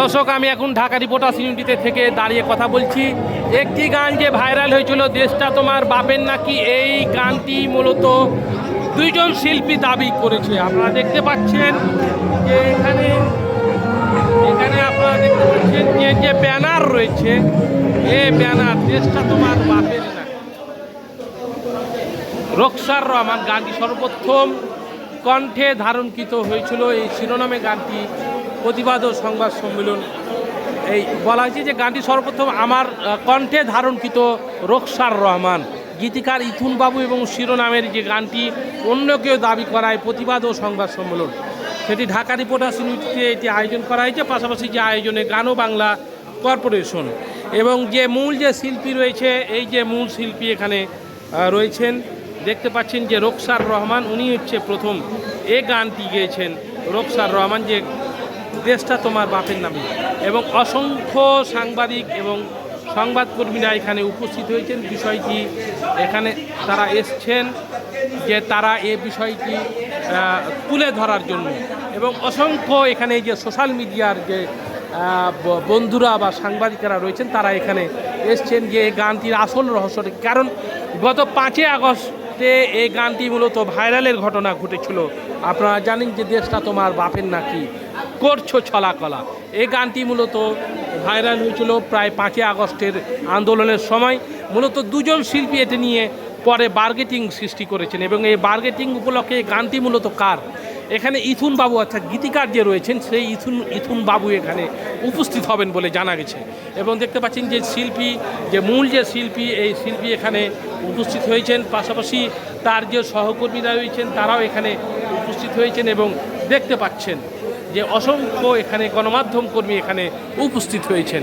দর্শক, আমি এখন ঢাকা রিপোর্টার্স ইউনিটিতে থেকে দাঁড়িয়ে কথা বলছি। একটি গান যে ভাইরাল হয়েছিল, দেশটা তোমার বাপের নাকি, এই গানটি মূলত দুইজন শিল্পী দাবি করেছে। আপনারা দেখতে পাচ্ছেন যে এখানে এখানে আপনারা দেখতে পাচ্ছেন যে যে ব্যানার রয়েছে, এ ব্যানার দেশটা তোমার বাপের নাকি। রক্সার রহমান গানটি সর্বপ্রথম কণ্ঠে ধারণকৃত হয়েছিল। এই শিরোনামে গানটি প্রতিবাদ ও সংবাদ সম্মেলন। এই বলা হয়েছে যে গানটি সর্বপ্রথম আমার কণ্ঠে ধারণকৃত রক্সার রহমান। গীতিকার ইথুন বাবু এবং শিরোনামের যে গানটি, অন্য কেউ দাবি করায় প্রতিবাদ ও সংবাদ সম্মেলন। সেটি ঢাকা রিপোর্টার্স ইউনিটিতে এটি আয়োজন করা হয়েছে, পাশাপাশি যে আয়োজনে গানও বাংলা কর্পোরেশন এবং যে মূল যে শিল্পী রয়েছে, এই যে মূল শিল্পী এখানে রয়েছেন, দেখতে পাচ্ছেন যে রোকসার রহমান, উনি হচ্ছে প্রথম এ গানটি গেয়েছেন। রোকসার রহমান যে দেশটা তোমার বাপের নামে। এবং অসংখ্য সাংবাদিক এবং সংবাদকর্মীরা এখানে উপস্থিত হয়েছেন। বিষয়টি এখানে তারা এসছেন যে তারা এ বিষয়টি তুলে ধরার জন্য। এবং অসংখ্য এখানে যে সোশ্যাল মিডিয়ার যে বন্ধুরা বা সাংবাদিকেরা রয়েছেন, তারা এখানে এসছেন যে গানটির আসল রহস্যটা কি। কারণ গত পাঁচই আগস্টে এই গানটি মূলত ভাইরালের ঘটনা ঘটেছিল। আপনারা জানেন যে দেশটা তোমার বাপের নাকি করছ ছলাকলা। এই গানটি মূলত ভাইরাল হয়েছিল প্রায় পাঁচই আগস্টের আন্দোলনের সময়। মূলত দুজন শিল্পী এটি নিয়ে পরে বার্গেটিং সৃষ্টি করেছেন এবং এই বার্গেটিং উপলক্ষে গানটি মূলত কার? এখানে ইথুন বাবু অর্থাৎ গীতিকার যে রয়েছেন, সেই ইথুন ইথুন বাবু এখানে উপস্থিত হবেন বলে জানা গেছে। এবং দেখতে পাচ্ছেন যে শিল্পী, যে মূল যে শিল্পী, এই শিল্পী এখানে উপস্থিত হয়েছেন। পাশাপাশি তার যে সহকর্মীরা রয়েছেন, তারাও এখানে উপস্থিত হয়েছেন এবং দেখতে পাচ্ছেন যে অসংখ্য এখানে গণমাধ্যম কর্মী এখানে উপস্থিত হয়েছেন।